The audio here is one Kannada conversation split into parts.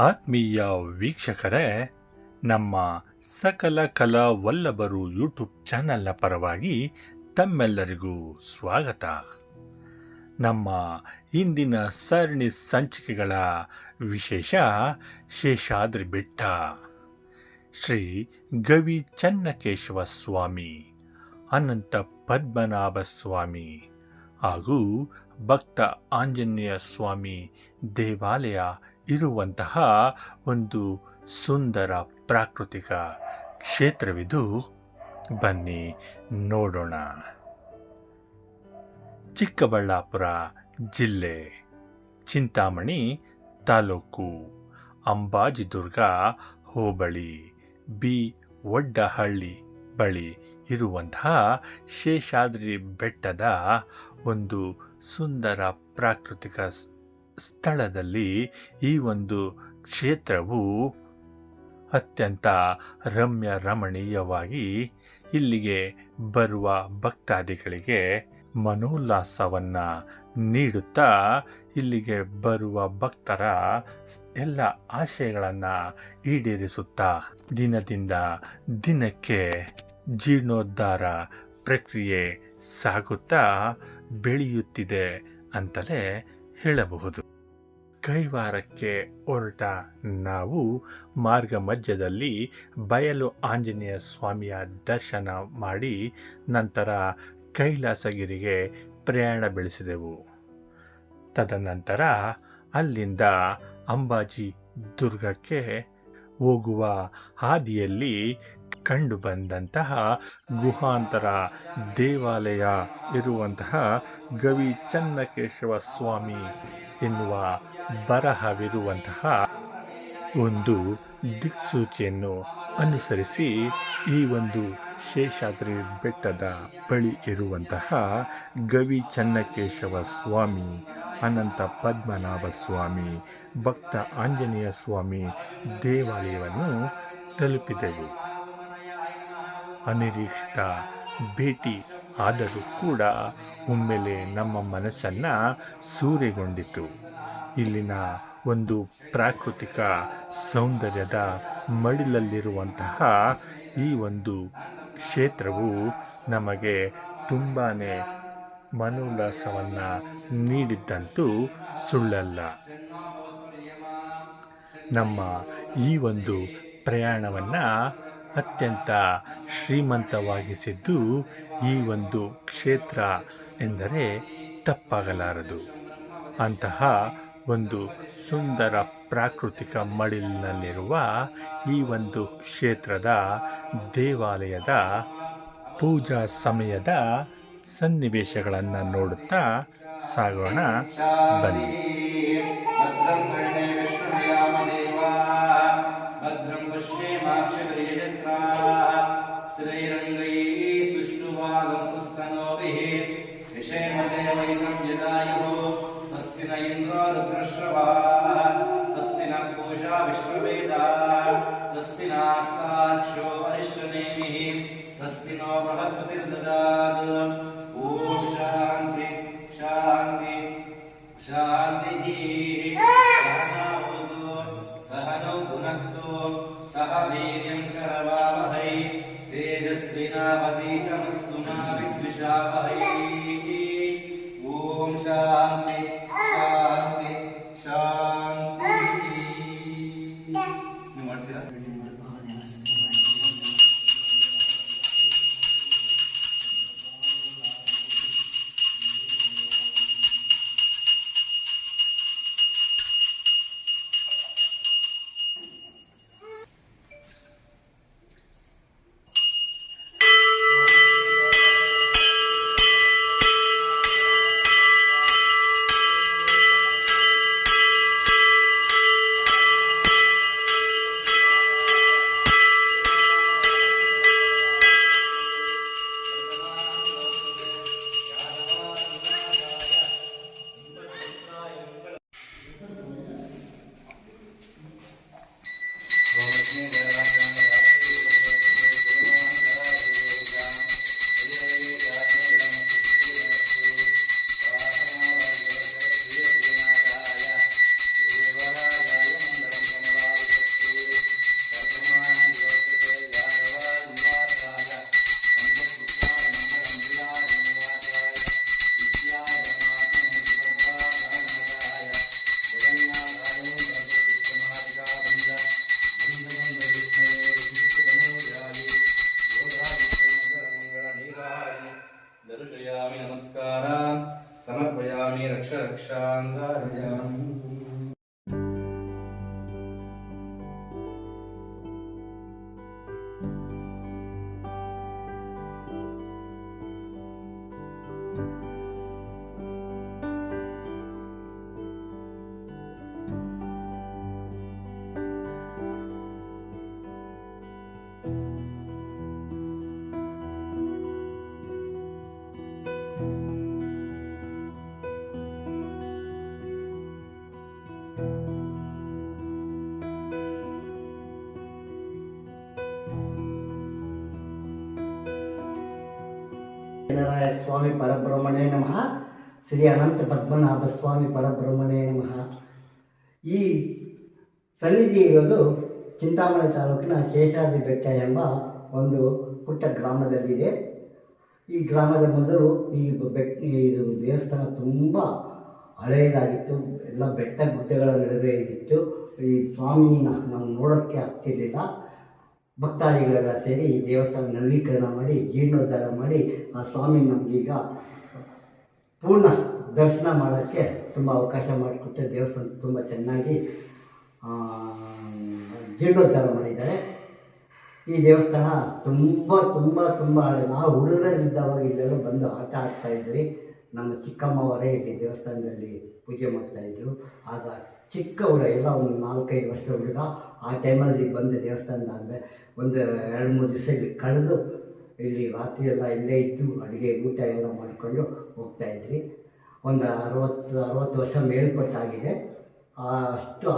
ಆತ್ಮೀಯ ವೀಕ್ಷಕರೇ, ನಮ್ಮ ಸಕಲ ಕಲಾ ವಲ್ಲಭರು ಯೂಟ್ಯೂಬ್ ಚಾನೆಲ್ನ ಪರವಾಗಿ ತಮ್ಮೆಲ್ಲರಿಗೂ ಸ್ವಾಗತ. ನಮ್ಮ ಇಂದಿನ ಸರಣಿ ಸಂಚಿಕೆಗಳ ವಿಶೇಷ ಶೇಷಾದ್ರಿ ಬೆಟ್ಟ ಶ್ರೀ ಗವಿ ಚನ್ನಕೇಶವ ಸ್ವಾಮಿ, ಅನಂತ ಪದ್ಮನಾಭ ಸ್ವಾಮಿ ಹಾಗೂ ಭಕ್ತ ಆಂಜನೇಯ ಸ್ವಾಮಿ ದೇವಾಲಯ ಇರುವಂತಹ ಒಂದು ಸುಂದರ ಪ್ರಾಕೃತಿಕ ಕ್ಷೇತ್ರವಿದು. ಬನ್ನಿ ನೋಡೋಣ. ಚಿಕ್ಕಬಳ್ಳಾಪುರ ಜಿಲ್ಲೆ, ಚಿಂತಾಮಣಿ ತಾಲೂಕು, ಅಂಬಾಜಿದುರ್ಗ ಹೋಬಳಿ, ಬಿ ಒಡ್ಡಹಳ್ಳಿ ಬಳಿ ಇರುವಂತಹ ಶೇಷಾದ್ರಿ ಬೆಟ್ಟದ ಒಂದು ಸುಂದರ ಪ್ರಾಕೃತಿಕ ಸ್ಥಳದಲ್ಲಿ ಈ ಒಂದು ಕ್ಷೇತ್ರವು ಅತ್ಯಂತ ರಮ್ಯ ರಮಣೀಯವಾಗಿ ಇಲ್ಲಿಗೆ ಬರುವ ಭಕ್ತಾದಿಗಳಿಗೆ ಮನೋಲ್ಲಾಸವನ್ನು ನೀಡುತ್ತಾ ಇಲ್ಲಿಗೆ ಬರುವ ಭಕ್ತರ ಎಲ್ಲ ಆಶಯಗಳನ್ನು ಈಡೇರಿಸುತ್ತಾ ದಿನದಿಂದ ದಿನಕ್ಕೆ ಜೀರ್ಣೋದ್ಧಾರ ಪ್ರಕ್ರಿಯೆ ಸಾಗುತ್ತಾ ಬೆಳೆಯುತ್ತಿದೆ ಅಂತಲೇ ಹೇಳಬಹುದು. ಕೈವಾರಕ್ಕೆ ಹೊರಟ ನಾವು ಮಾರ್ಗ ಮಧ್ಯದಲ್ಲಿ ಬಯಲು ಆಂಜನೇಯ ಸ್ವಾಮಿಯ ದರ್ಶನ ಮಾಡಿ ನಂತರ ಕೈಲಾಸಗಿರಿಗೆ ಪ್ರಯಾಣ ಬೆಳೆಸಿದೆವು. ತದನಂತರ ಅಲ್ಲಿಂದ ಅಂಬಾಜಿ ದುರ್ಗಕ್ಕೆ ಹೋಗುವ ಹಾದಿಯಲ್ಲಿ ಕಂಡು ಬಂದಂತಹ ಗುಹಾಂತರ ದೇವಾಲಯ ಇರುವಂತಹ ಗವಿ ಚನ್ನಕೇಶವ ಸ್ವಾಮಿ ಎನ್ನುವ ಬರಹವಿರುವಂತಹ ಒಂದು ದಿಕ್ಸೂಚಿಯನ್ನು ಅನುಸರಿಸಿ ಈ ಒಂದು ಶೇಷಾದ್ರಿ ಬೆಟ್ಟದ ಬಳಿ ಇರುವಂತಹ ಗವಿ ಚನ್ನಕೇಶವ ಸ್ವಾಮಿ, ಅನಂತ ಪದ್ಮನಾಭ ಸ್ವಾಮಿ, ಭಕ್ತ ಆಂಜನೇಯ ಸ್ವಾಮಿ ದೇವಾಲಯವನ್ನು ತಲುಪಿದೆವು. ಅನಿರೀಕ್ಷಿತ ಭೇಟಿ ಆದರೂ ಕೂಡ ಒಮ್ಮೆಲೆ ನಮ್ಮ ಮನಸ್ಸನ್ನು ಸೂರೆಗೊಂಡಿತು. ಇಲ್ಲಿನ ಒಂದು ಪ್ರಾಕೃತಿಕ ಸೌಂದರ್ಯದ ಮಡಿಲಲ್ಲಿರುವಂತಹ ಈ ಒಂದು ಕ್ಷೇತ್ರವು ನಮಗೆ ತುಂಬಾ ಮನೋಲ್ಲಾಸವನ್ನು ನೀಡಿದ್ದಂತೂ ಸುಳ್ಳಲ್ಲ. ನಮ್ಮ ಈ ಒಂದು ಪ್ರಯಾಣವನ್ನು ಅತ್ಯಂತ ಶ್ರೀಮಂತವಾಗಿಸಿದ್ದು ಈ ಒಂದು ಕ್ಷೇತ್ರ ಎಂದರೆ ತಪ್ಪಾಗಲಾರದು. ಅಂತಹ ಒಂದು ಸುಂದರ ಪ್ರಾಕೃತಿಕ ಮಡಿಲಿನಲ್ಲಿರುವ ಈ ಒಂದು ಕ್ಷೇತ್ರದ ದೇವಾಲಯದ ಪೂಜಾ ಸಮಯದ ಸನ್ನಿವೇಶಗಳನ್ನು ನೋಡುತ್ತಾ ಸಾಗೋಣ ಬನ್ನಿ भद्रं कर्णे विष्णुयामदेवा भद्रं पश्येमाक्षगृहयत्राः स्थिरैरङ्गैः सुष्ठुवादं सुस्तनोभिः विषेमदेवैनं यदायुः रक्षाङ्गायामि ಚೆನ್ನರಾಯ ಸ್ವಾಮಿ ಪರಬ್ರಹ್ಮಣೇ ನಮಃ. ಶ್ರೀ ಅನಂತ ಪದ್ಮನಾಭ ಸ್ವಾಮಿ ಪರಬ್ರಹ್ಮಣೇ ನಮಃ. ಈ ಸನ್ನಿಧಿ ಇರೋದು ಚಿಂತಾಮಣಿ ತಾಲೂಕಿನ ಶೇಷಾದ್ರಿ ಬೆಟ್ಟ ಎಂಬ ಒಂದು ಪುಟ್ಟ ಗ್ರಾಮದಲ್ಲಿದೆ. ಈ ಗ್ರಾಮದ ಮೊದಲು ಈ ಬೆಟ್ಟ ಇದು ದೇವಸ್ಥಾನ ತುಂಬ ಹಳೆಯದಾಗಿತ್ತು ಎಲ್ಲ ಬೆಟ್ಟ ಗುಡ್ಡಗಳ ನಡುವೆ ಇತ್ತು ಈ ಸ್ವಾಮಿನ ನಾವು ನೋಡೋಕ್ಕೆ ಆಗ್ತಿರ್ಲಿಲ್ಲ. ಭಕ್ತಾದಿಗಳೆಲ್ಲ ಸೇರಿ ದೇವಸ್ಥಾನ ನವೀಕರಣ ಮಾಡಿ ಜೀರ್ಣೋದ್ಧಾರ ಮಾಡಿ ಆ ಸ್ವಾಮಿ ನಮಗೀಗ ಪೂರ್ಣ ದರ್ಶನ ಮಾಡೋಕ್ಕೆ ತುಂಬ ಅವಕಾಶ ಮಾಡಿಕೊಟ್ಟೆ. ದೇವಸ್ಥಾನ ತುಂಬ ಚೆನ್ನಾಗಿ ಜೀರ್ಣೋದ್ಧಾರ ಮಾಡಿದ್ದಾರೆ. ಈ ದೇವಸ್ಥಾನ ತುಂಬ ತುಂಬ ತುಂಬ ನಾವು ಹುಡುಗರಲ್ಲಿದ್ದವಾಗ ಇಲ್ಲೆಲ್ಲ ಬಂದು ಆಟ ಆಡ್ತಾ ಇದ್ವಿ. ನಮ್ಮ ಚಿಕ್ಕಮ್ಮವರೇ ಇಲ್ಲಿ ದೇವಸ್ಥಾನದಲ್ಲಿ ಪೂಜೆ ಮಾಡ್ತಾಯಿದ್ರು ಆಗ ಚಿಕ್ಕ ಹುಡುಗ ಎಲ್ಲ ಒಂದು ನಾಲ್ಕೈದು ವರ್ಷದ ಹುಡುಗ ಆ ಟೈಮಲ್ಲಿ ಬಂದು ದೇವಸ್ಥಾನದಾದ್ಮೇಲೆ ಒಂದು ಎರಡು ಮೂರು ದಿವಸ ಇಲ್ಲಿ ಕಳೆದು ಇಲ್ಲಿ ರಾತ್ರಿ ಎಲ್ಲ ಇಲ್ಲೇ ಇದ್ದು ಅಡುಗೆ ಊಟ ಎಲ್ಲ ಮಾಡಿಕೊಂಡು ಹೋಗ್ತಾ ಇದ್ವಿ. ಒಂದು ಅರವತ್ತು ಅರವತ್ತು ವರ್ಷ ಮೇಲ್ಪಟ್ಟಾಗಿದೆ. ಅಷ್ಟು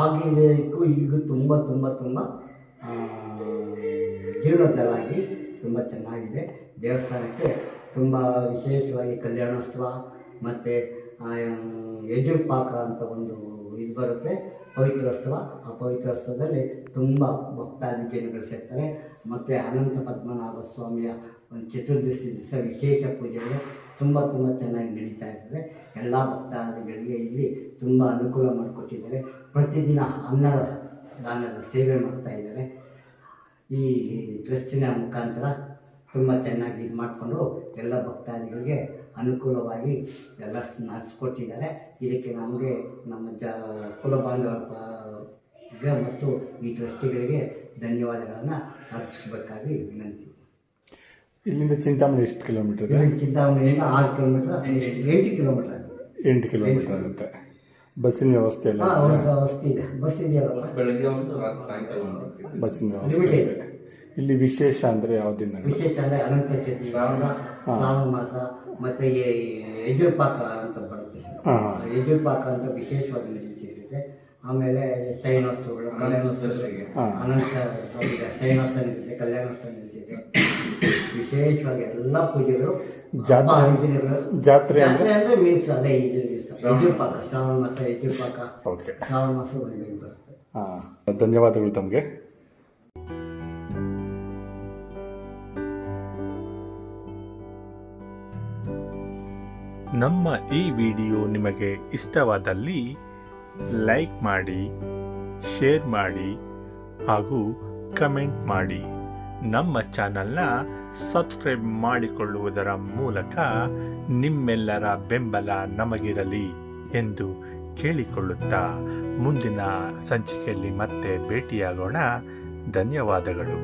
ಆಗಿದ್ದಕ್ಕೂ ಈಗ ತುಂಬ ತುಂಬ ತುಂಬ ಜೀರ್ಣೋದ್ಧಾರಾಗಿ ತುಂಬ ಚೆನ್ನಾಗಿದೆ. ದೇವಸ್ಥಾನಕ್ಕೆ ತುಂಬ ವಿಶೇಷವಾಗಿ ಕಲ್ಯಾಣೋತ್ಸವ ಮತ್ತು ಯಜುರ್ಪಾಕ ಅಂತ ಒಂದು ಇದು ಬರುತ್ತೆ, ಪವಿತ್ರೋತ್ಸವ. ಆ ಪವಿತ್ರೋತ್ಸವದಲ್ಲಿ ತುಂಬ ಭಕ್ತಾದಿ ಜನಗಳು ಸೇರ್ತಾರೆ. ಮತ್ತು ಅನಂತ ಪದ್ಮನಾಭ ಸ್ವಾಮಿಯ ಒಂದು ಚತುರ್ದಶಿ ದಿವಸ ವಿಶೇಷ ಪೂಜೆಗಳು ತುಂಬ ತುಂಬ ಚೆನ್ನಾಗಿ ನಡೀತಾ ಇರ್ತದೆ. ಎಲ್ಲ ಭಕ್ತಾದಿಗಳಿಗೆ ಇಲ್ಲಿ ತುಂಬ ಅನುಕೂಲ ಮಾಡಿಕೊಟ್ಟಿದ್ದಾರೆ. ಪ್ರತಿದಿನ ಅನ್ನದ ದಾನದ ಸೇವೆ ಮಾಡ್ತಾ ಇದ್ದಾರೆ. ಈ ಟ್ರಸ್ಟಿನ ಮುಖಾಂತರ ತುಂಬ ಚೆನ್ನಾಗಿ ಇದು ಮಾಡಿಕೊಂಡು ಎಲ್ಲ ಭಕ್ತಾದಿಗಳಿಗೆ ಅನುಕೂಲವಾಗಿ ಎಲ್ಲ ಸ್- ನಡೆಸ್ಕೊಟ್ಟಿದ್ದಾರೆ. ಇದಕ್ಕೆ ನಮಗೆ ನಮ್ಮ ಜ ಗೆ ಮತ್ತು ಈ ಟ್ರಸ್ಟಿಗಳಿಗೆ ಧನ್ಯವಾದಗಳನ್ನು ಅರ್ಪಿಸಬೇಕಾಗಿ ವಿನಂತಿ. ಇಲ್ಲಿಂದ ಚಿಂತಾಮಣಿ ಎಷ್ಟು ಕಿಲೋಮೀಟರ್ ಚಿಂತಾಮಣಿಯಿಂದ ಆರು ಕಿಲೋಮೀಟರ್ ಎಂಟು ಕಿಲೋಮೀಟರ್ ಆಗುತ್ತೆ. ಎಂಟು ಕಿಲೋಮೀಟರ್ ಆಗುತ್ತೆ. ಬಸ್ಸಿನ ವ್ಯವಸ್ಥೆ ಎಲ್ಲ ವ್ಯವಸ್ಥೆ ಇದೆ. ಬಸ್ ಇದೆಯಲ್ಲ? ಬೆಳಗ್ಗೆ ಒಂದು ರಾತ್ರಿ ಸಾಯಂಕಾಲ ಒಂದು. ಬಸ್ಸಿನ ವ್ಯವಸ್ಥೆ ಇದೆ. ಇಲ್ಲಿ ವಿಶೇಷ ಅಂದರೆ ಯಾವ ದಿನ ವಿಶೇಷ ಅಂದರೆ ಅನಂತ ಚತುರ್ಥಿ ಶ್ರಾವಣ ಮಾಸ ಮತ್ತು ಯಜುರ್ಪಾಕ ಅಂತ ಬರುತ್ತೆ. ಯಜುರ್ಪಾಕ ಅಂತ ವಿಶೇಷವಾಗಿ ನಡೀತಿರುತ್ತೆ. ಆಮೇಲೆ ಶೈನೋತ್ಸವಗಳು. ಅನಂತ ಶೈನೋತ್ಸವ ನಡೀತಿದೆ ಕಲ್ಯಾಣೋತ್ಸವ ನಡೀತಿದೆ. ವಿಶೇಷವಾಗಿ ಎಲ್ಲ ಪೂಜೆಗಳು ಜಾತ್ರೆ- ಅಂದ್ರೆ? ಅಂದರೆ ಮೀನ್ಸ್ ಅದೇ ಇದು ದಿವಸ. ಯಜುರ್ಪಾಕ ಶ್ರಾವಣ ಮಾಸ ಯಜುರ್ಪಾಕ ಓಕೆ. ಶ್ರಾವಣ ಮಾಸ ಒಂದು ಬರುತ್ತೆ. ಹಾಂ. ಧನ್ಯವಾದಗಳು ತಮಗೆ. ನಮ್ಮ ಈ ವಿಡಿಯೋ ನಿಮಗೆ ಇಷ್ಟವಾದಲ್ಲಿ ಲೈಕ್ ಮಾಡಿ, ಶೇರ್ ಮಾಡಿ ಹಾಗೂ ಕಮೆಂಟ್ ಮಾಡಿ. ನಮ್ಮ ಚಾನಲ್ನ ಸಬ್ಸ್ಕ್ರೈಬ್ ಮಾಡಿಕೊಳ್ಳುವುದರ ಮೂಲಕ ನಿಮ್ಮೆಲ್ಲರ ಬೆಂಬಲ ನಮಗಿರಲಿ ಎಂದು ಕೇಳಿಕೊಳ್ಳುತ್ತಾ ಮುಂದಿನ ಸಂಚಿಕೆಯಲ್ಲಿ ಮತ್ತೆ ಭೇಟಿಯಾಗೋಣ. ಧನ್ಯವಾದಗಳು.